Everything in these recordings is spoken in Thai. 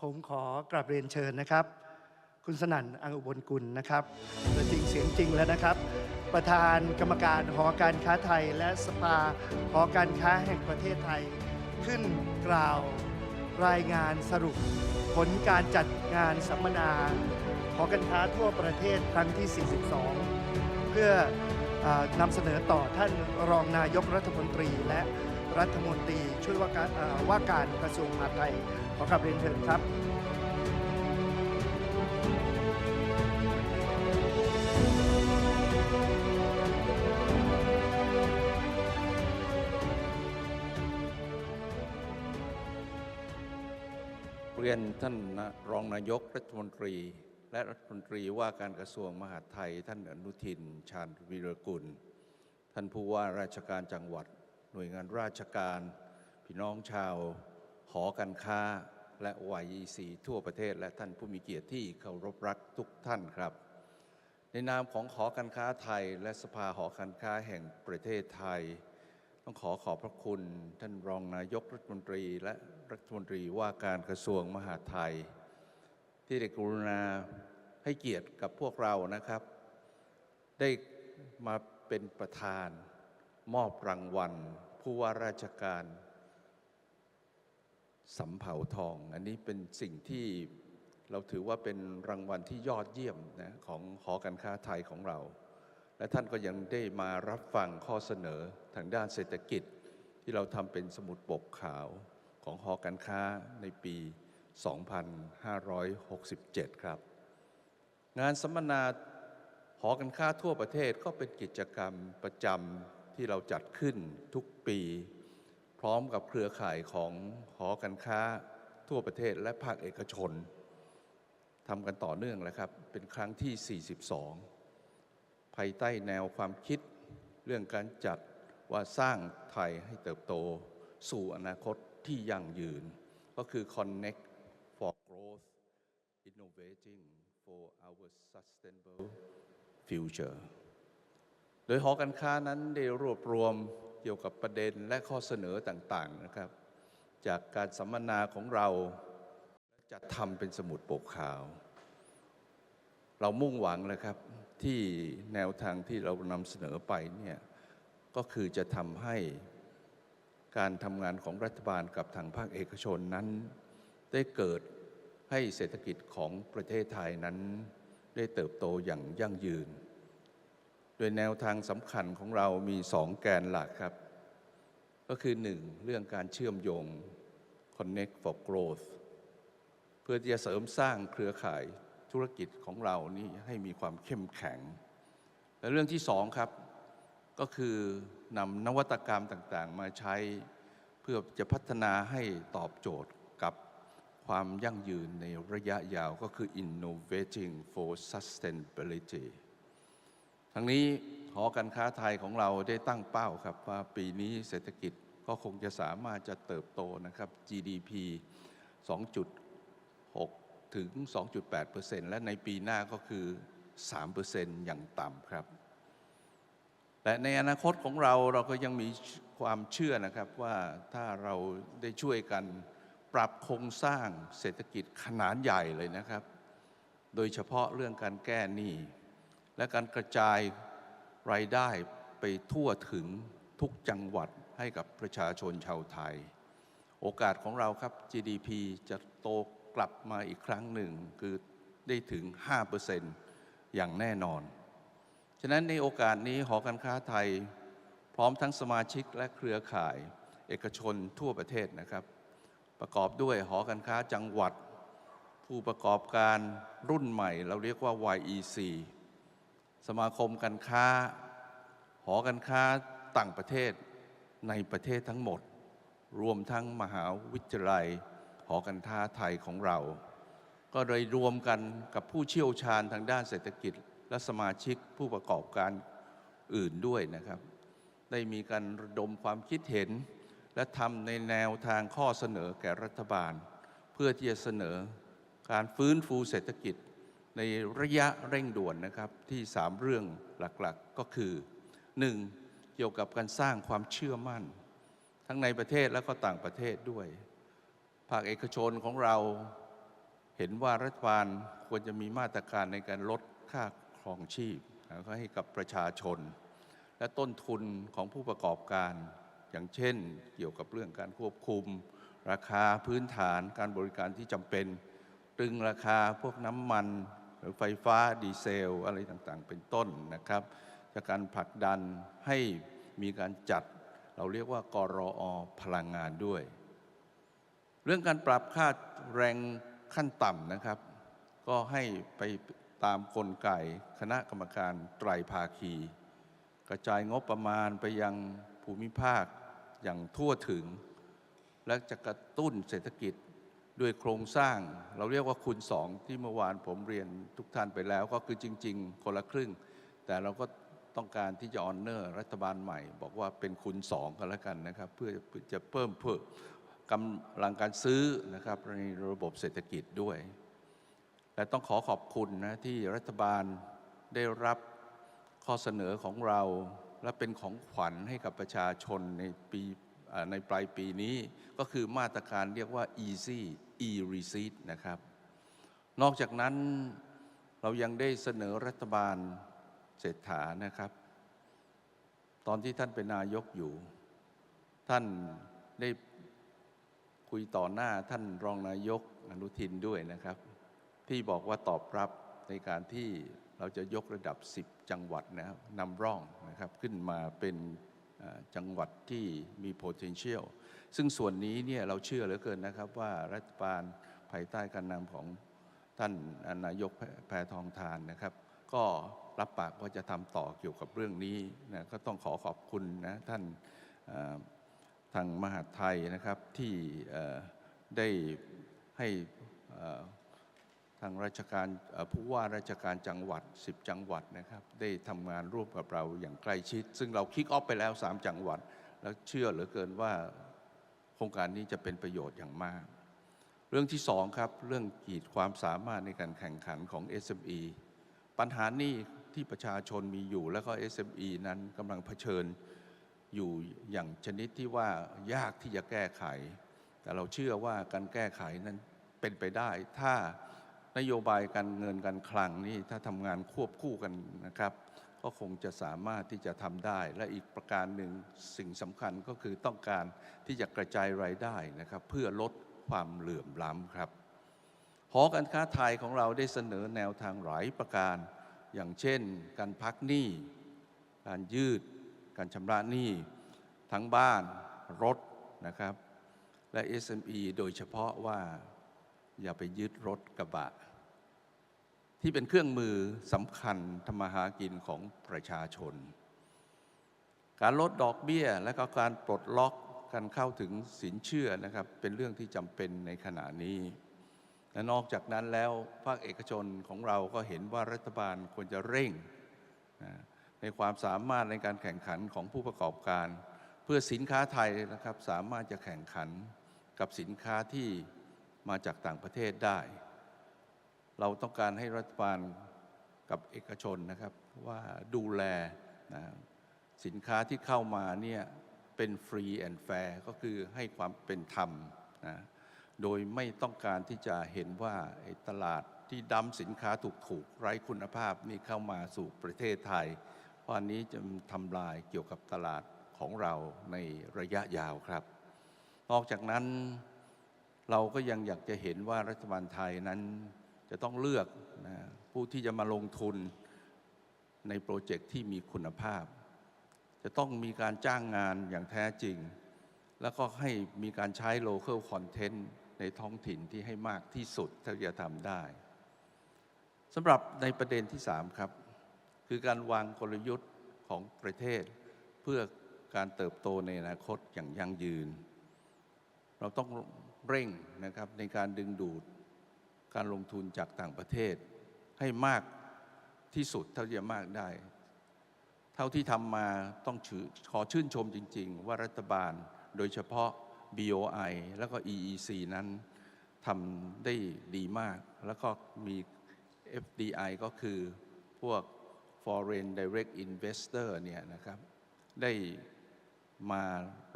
ผมขอกราบเรียนเชิญนะครับ คุณสนั่นอังอุบลกุลนะครับตัวจริงเสียงจริงแล้วนะครับ ประธานกรรมการหอการค้าไทย และสภาหอการค้าแห่งประเทศไทย ขึ้นกล่าวรายงานสรุป ผลการจัดงานสัมมนาหอการค้าทั่วประเทศครั้งที่ 42 เพื่ออนำเสนอต่อท่านรองนายกรัฐมนตรีและ รัฐมนตรีช่วยว่าการว่าการกระทรวงมหาดไทยขอกราบเรียนเชิญครับเรียนท่านรองนายกรัฐมนตรี และรัฐมนตรีว่าการกระทรวงมหาดไทย ท่านอนุทิน ชาญวีรกุล ท่านผู้ว่าราชการจังหวัด น่วยงานราชการ พี่น้องชาว หอการค้า และ YEC ทั่วประเทศ และท่านผู้มีเกียรติที่เคารพรักทุกท่านครับ ในนามของหอการค้าไทย และสภาหอการค้าแห่งประเทศไทย ต้องขอขอบพระคุณ ท่านรองนายกรัฐมนตรี และรัฐมนตรีว่าการกระทรวงมหาดไทย ที่ได้กรุณาให้เกียรติกับพวกเรานะครับ ได้มาเป็นประธานมอบรางวัล ผู้ว่าราชการสำเภาทอง อันนี้เป็นสิ่งที่เราถือว่าเป็นรางวัลที่ยอดเยี่ยมนะของหอการค้าไทยของเรา และท่านก็ยังได้มารับฟังข้อเสนอทางด้านเศรษฐกิจ ที่เราทำเป็นสมุดปกขาวของหอการค้าในปี 2567 ครับ งานสัมมนาหอการค้าทั่วประเทศก็เป็นกิจกรรมประจำ ที่เราจัดขึ้นทุกปี พร้อมกับเครือข่ายของหอการค้าทั่วประเทศและภาคเอกชนทำกันต่อเนื่องแล้วครับ เป็นครั้งที่ 42 ภายใต้แนวความคิดเรื่องการจัดว่าสร้างไทยให้เติบโตสู่อนาคตที่ยั่งยืน ก็คือ Connect for Growth Innovating for our Sustainable Future โดยหอการค้านั้นได้รวบรวมเกี่ยวกับประเด็นและข้อเสนอต่างๆนะครับ จากการสัมมนาของเราจัดทำเป็นสมุดปกขาว เรามุ่งหวังนะครับที่แนวทางที่เรานำเสนอไปเนี่ยก็คือจะทำให้การทำงานของรัฐบาลกับทางภาคเอกชนนั้น ได้เกิดให้เศรษฐกิจของประเทศไทยนั้น ได้เติบโตอย่างยั่งยืน โดยแนวทางสำคัญของเรามีสองแกนหลักครับ ก็คือหนึ่งเรื่องการเชื่อมโยง Connect for Growth เพื่อที่จะเสริมสร้างเครือข่ายธุรกิจของเรานี่ให้มีความเข้มแข็ง และเรื่องที่สองครับ ก็คือนำนวัตกรรมต่างๆ มาใช้ เพื่อจะพัฒนาให้ตอบโจทย์กับความยั่งยืนในระยะยาวก็คือ innovating for sustainability ทั้งนี้หอการค้าไทยของเราได้ตั้งเป้าครับว่าปีนี้เศรษฐกิจก็คงจะสามารถจะเติบโตนะครับ GDP 2.6 ถึง 2.8%และในปีหน้าก็คือ 3%อย่างต่ำครับ และในอนาคตของเราเราก็ยังมีความเชื่อนะครับว่าถ้าเราได้ช่วยกันปรับโครงสร้างเศรษฐกิจขนาดใหญ่เลยนะครับ โดยเฉพาะเรื่องการแก้หนี้ และการกระจายรายได้ไปทั่วถึงทุกจังหวัดให้กับประชาชนชาวไทย โอกาสของเราครับ GDP จะโตกลับมาอีกครั้งหนึ่งคือได้ถึง 5%อย่างแน่นอน ฉะนั้นในโอกาสนี้หอการค้าไทย พร้อมทั้งสมาชิกและเครือข่าย เอกชนทั่วประเทศนะครับ ประกอบด้วยหอการค้าจังหวัด ผู้ประกอบการรุ่นใหม่ เราเรียกว่า YEC สมาคมการค้า หอการค้าต่างประเทศในประเทศทั้งหมด รวมทั้งมหาวิทยาลัย หอการค้าไทยของเรา ก็เลยรวมกันกับผู้เชี่ยวชาญทางด้านเศรษฐกิจ และสมาชิกผู้ประกอบการอื่นด้วยนะครับ ได้มีการระดมความคิดเห็น และทำในแนวทางข้อเสนอแก่รัฐบาล เพื่อที่จะเสนอการฟื้นฟูเศรษฐกิจ ในระยะเร่งด่วนนะครับที่ 3 เรื่องหลักๆก็คือ 1. เกี่ยวกับการสร้างความเชื่อมั่น ทั้งในประเทศและก็ต่างประเทศด้วย ภาคเอกชนของเราเห็นว่ารัฐบาลควรจะมีมาตรการในการลดค่าครองชีพแล้วก็ให้กับประชาชน และต้นทุนของผู้ประกอบการ อย่างเช่น เกี่ยวกับเรื่องการควบคุม ราคาพื้นฐานการบริการที่จำเป็น ตรึงราคาพวกน้ำมัน หรือไฟฟ้าดีเซล อะไรต่างๆ เป็นต้นนะครับ จากการผลักดันให้มีการจัด เราเรียกว่ากรอพลังงานด้วย เรื่องการปรับค่าแรงขั้นต่ำนะครับ ก็ให้ไปตามกลไกคณะกรรมการไตรภาคี กระจายงบประมาณไปยังภูมิภาคอย่างทั่วถึง และจะกระตุ้นเศรษฐกิจ ด้วยโครงสร้าง เราเรียกว่าคูณสองที่เมื่อวานผมเรียนทุกท่านไปแล้ว ก็คือจริง ๆ คนละครึ่ง แต่เราก็ต้องการที่จะออนเนอร์รัฐบาลใหม่ บอกว่าเป็นคูณสองกันแล้วกันนะครับเพื่อจะเพิ่มเพิ่มกำลังการซื้อนะครับในระบบเศรษฐกิจด้วย และต้องขอขอบคุณนะที่รัฐบาลได้รับข้อเสนอของเราและเป็นของขวัญให้กับประชาชนในปีในปลายปีนี้ ก็คือมาตรการเรียกว่า easy e receipt นะครับ นอกจากนั้นเรายังได้เสนอรัฐบาลเศรษฐานะครับ ตอนที่ท่านเป็นนายกอยู่ ท่านได้คุยต่อหน้าท่านรองนายกอนุทินด้วยนะครับ ที่บอกว่าตอบรับในการที่เราจะยกระดับ 10 จังหวัดนะครับนำร่องนะครับขึ้นมาเป็น จังหวัดที่มี potential ซึ่งส่วนนี้เนี่ยเราเชื่อเหลือเกินนะครับว่ารัฐบาลภายใต้การนำของท่านนายกแพแพทองทานนะครับ ก็รับปากว่าจะทำต่อเกี่ยวกับเรื่องนี้นะก็ต้องขอขอบคุณนะท่านทางมหาดไทยนะครับที่ได้ให้อ่อ ทางราชการผู้ว่าราชการจังหวัด 10 จังหวัดนะครับ ได้ทำงานร่วมกับเราอย่างใกล้ชิด ซึ่งเราคิกออฟไปแล้ว 3 จังหวัด แล้วเชื่อเหลือเกินว่าโครงการนี้จะเป็นประโยชน์อย่างมาก เรื่องที่สองครับ เรื่องขีดความสามารถในการแข่งขันของ SME ปัญหานี้ที่ประชาชนมีอยู่แล้วก็ SME นั้นกำลังเผชิญอยู่อย่างชนิดที่ว่ายากที่จะแก้ไข แต่เราเชื่อว่าการแก้ไขนั้นเป็นไปได้ถ้า นโยบายการเงินการคลังนี่ถ้าทำงานควบคู่กันนะครับ ก็คงจะสามารถที่จะทำได้ และอีกประการหนึ่งสิ่งสำคัญก็คือต้องการที่จะกระจายรายได้นะครับ เพื่อลดความเหลื่อมล้ำครับหอการค้าไทยของเราได้เสนอแนวทางหลายประการ อย่างเช่น การพักหนี้ การยืด การชำระหนี้ ทั้งบ้านรถนะครับ และ SME โดยเฉพาะว่า อย่าไปยึดรถกระบะ ที่เป็นเครื่องมือสำคัญทำมาหากินของประชาชน การลดดอกเบี้ยและก็การปลดล็อกการเข้าถึงสินเชื่อนะครับ เป็นเรื่องที่จำเป็นในขณะนี้ และนอกจากนั้นแล้วภาคเอกชนของเราก็เห็นว่ารัฐบาลควรจะเร่ง ในความสามารถในการแข่งขันของผู้ประกอบการ เพื่อสินค้าไทยนะครับสามารถจะแข่งขันกับสินค้าที่ มาจากต่างประเทศได้ เราต้องการให้รัฐบาลกับเอกชนนะครับว่าดูแลนะสินค้าที่เข้ามาเนี่ยเป็นฟรีแอนด์แฟร์ก็คือให้ความเป็นธรรมนะโดยไม่ต้องการที่จะเห็นว่าตลาดที่ดำสินค้าถูกๆไร้คุณภาพนี่เข้ามาสู่ประเทศไทยเพราะอันนี้จะทำลายเกี่ยวกับตลาดของเราในระยะยาวครับ นอกจากนั้น เราก็ยังอยากจะเห็นว่ารัฐบาลไทยนั้นจะต้องเลือกนะผู้ที่จะมาลงทุนในโปรเจกต์ที่มีคุณภาพ จะต้องมีการจ้างงานอย่างแท้จริง แล้วก็ให้มีการใช้ local content ในท้องถิ่นที่ให้มากที่สุดเท่าที่จะทำได้สำหรับในประเด็นที่ 3 ครับ คือการวางกลยุทธ์ของประเทศ เพื่อการเติบโตในอนาคตอย่างยั่งยืน เราต้อง เร่งนะครับในการดึงดูดการลงทุนจากต่างประเทศ ให้มากที่สุดเท่าที่จะมากได้ เท่าที่ทำมาต้องขอชื่นชมจริง ๆ ว่ารัฐบาลโดยเฉพาะ BOI แล้วก็ EEC นั้นทำได้ดีมาก แล้วก็มี FDI ก็คือพวก Foreign Direct Investor เนี่ยนะครับได้มา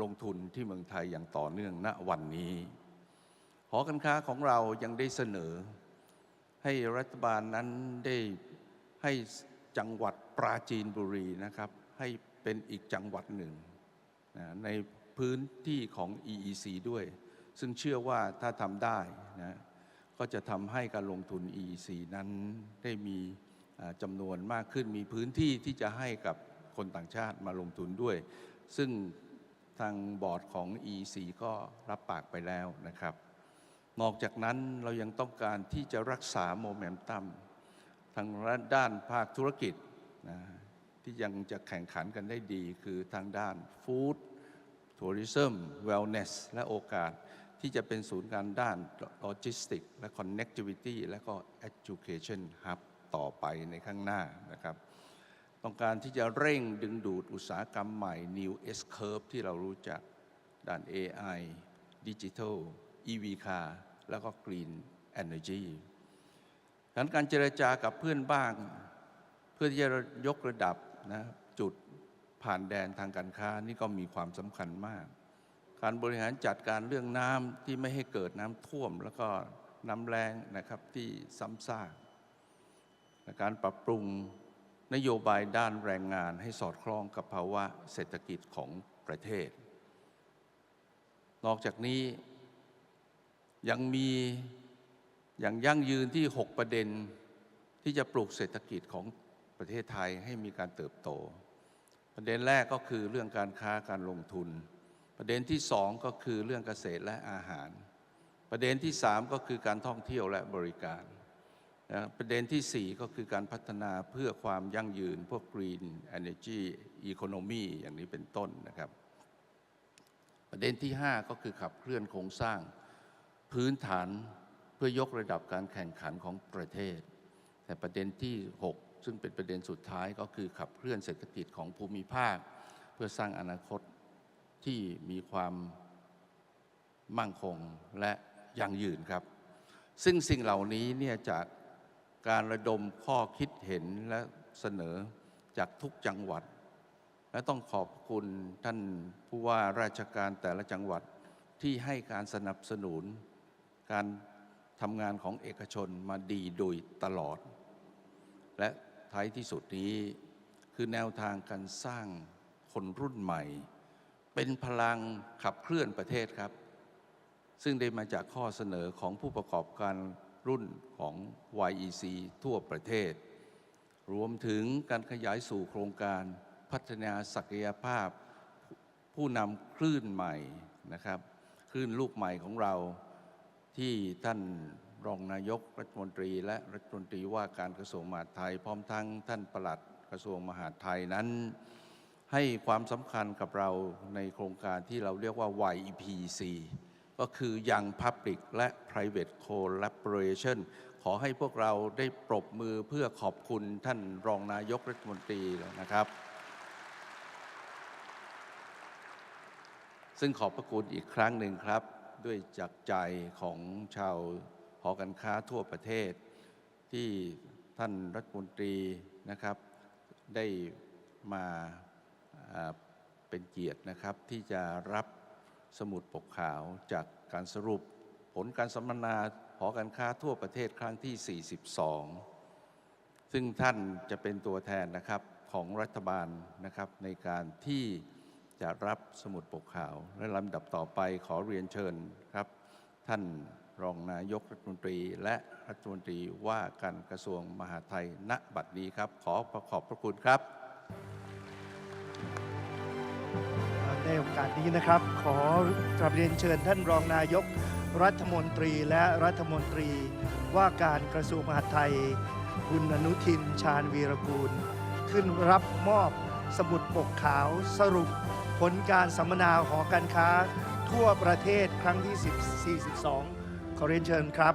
ลงทุนที่เมืองไทยอย่างต่อเนื่องณวันนี้ หอการค้าของเรายังได้เสนอ ให้รัฐบาลนั้นได้ให้จังหวัดปราจีนบุรีนะครับ ให้เป็นอีกจังหวัดหนึ่งในพื้นที่ของ EEC ด้วย ซึ่งเชื่อว่าถ้าทำได้นะก็จะทำให้การลงทุน EEC นั้นได้มีจำนวนมากขึ้นมีพื้นที่ที่จะให้กับคนต่างชาติมาลงทุนด้วย ซึ่งทางบอร์ดของ EEC ก็รับปากไปแล้วนะครับ นอกจากนั้นเรายังต้องการที่จะรักษาโมเมนตัมทางด้านภาคธุรกิจนะที่ยังจะแข่งขันกันได้ดี คือทางด้านฟู้ดทัวริซึมเวลเนสและโอกาสที่จะเป็นศูนย์การด้านโลจิสติกและ Connectivity และก็ Education Hub ต่อไปในข้างหน้านะครับ ต้องการที่จะเร่งดึงดูดอุตสาหกรรมใหม่ New S Curve ที่เรารู้จักด้าน AI Digital EV Car แล้วก็ Green Energy ดังนั้นการเจรจากับเพื่อนบ้าง เพื่อที่จะยกระดับนะจุดผ่านแดนทางการค้านี่ก็มีความสำคัญมาก การบริหารจัดการเรื่องน้ำที่ไม่ให้เกิดน้ำท่วม แล้วก็น้ำแรงนะครับที่ซ้ำซากการปรับปรุงนโยบายด้านแรงงานให้สอดคล้องกับภาวะเศรษฐกิจของประเทศ นอกจากนี้ ยังมีอย่างยั่งยืนที่ 6 ประเด็นที่จะปลูกเศรษฐกิจของประเทศไทยให้มีการเติบโต ประเด็นแรกก็คือเรื่องการค้าการลงทุน ประเด็นที่สองก็คือเรื่องเกษตรและอาหาร ประเด็นที่สามก็คือการท่องเที่ยวและบริการนะประเด็นที่สี่ก็คือการพัฒนาเพื่อความยั่งยืนพวก Green Energy Economy อย่างนี้เป็นต้นนะครับ ประเด็นที่5ก็คือขับเคลื่อนโครงสร้าง พื้นฐานเพื่อยกระดับการแข่งขันของประเทศ แต่ประเด็นที่ 6 ซึ่งเป็นประเด็นสุดท้ายก็คือขับเคลื่อนเศรษฐกิจของภูมิภาค เพื่อสร้างอนาคตที่มีความมั่งคงและยั่งยืนครับ ซึ่งสิ่งเหล่านี้เนี่ยจากการระดมข้อคิดเห็นและเสนอจากทุกจังหวัด และต้องขอบคุณท่านผู้ว่าราชการแต่ละจังหวัดที่ให้การสนับสนุน การทำงานของเอกชนมาดีโดยตลอด และท้ายที่สุดนี้คือแนวทางการสร้างคนรุ่นใหม่ เป็นพลังขับเคลื่อนประเทศครับ ซึ่งได้มาจากข้อเสนอของผู้ประกอบการรุ่นของ YEC ทั่วประเทศ รวมถึงการขยายสู่โครงการพัฒนาศักยภาพ ผู้นำคลื่นใหม่นะครับ คลื่นลูกใหม่ของเรา ที่ท่านรองนายกรัฐมนตรีและรัฐมนตรีว่าการกระทรวงมหาดไทย พร้อมทั้งท่านประหลัดกระทรวงมหาดไทยนั้น ให้ความสำคัญกับเราในโครงการที่เราเรียกว่า YEPC ก็คือ Young Public และ Private Collaboration ขอให้พวกเราได้ปรบมือเพื่อขอบคุณท่านรองนายกรัฐมนตรีนะครับ ซึ่งขอบพระคุณอีกครั้งหนึ่งครับ ด้วยจากใจของชาวหอการค้าทั่วประเทศ ที่ท่านรัฐมนตรีนะครับ ได้มาเป็นเกียรตินะครับ ที่จะรับสมุดปกขาวจากการสรุป ผลการสัมมนาหอการค้าทั่วประเทศครั้งที่ 42 ซึ่งท่านจะเป็นตัวแทนนะครับของรัฐบาลนะครับในการที่ จะรับสมุดปกขาว และลำดับต่อไปขอเรียนเชิญครับ ท่านรองนายกรัฐมนตรี และรัฐมนตรีว่าการกระทรวงมหาดไทยณบัดนี้ครับ ขอประขอบพระคุณครับ ในโอกาสนี้นะครับ ขอกราบเรียนเชิญท่านรองนายกรัฐมนตรีและรัฐมนตรีว่าการกระทรวงมหาดไทย คุณอนุทินชาญวีรกูล ขึ้นรับมอบสมุดปกขาวสรุป ผลการสัมมนาหอการค้า ทั่วประเทศครั้งที่10 42 ขอเรียนเชิญครับ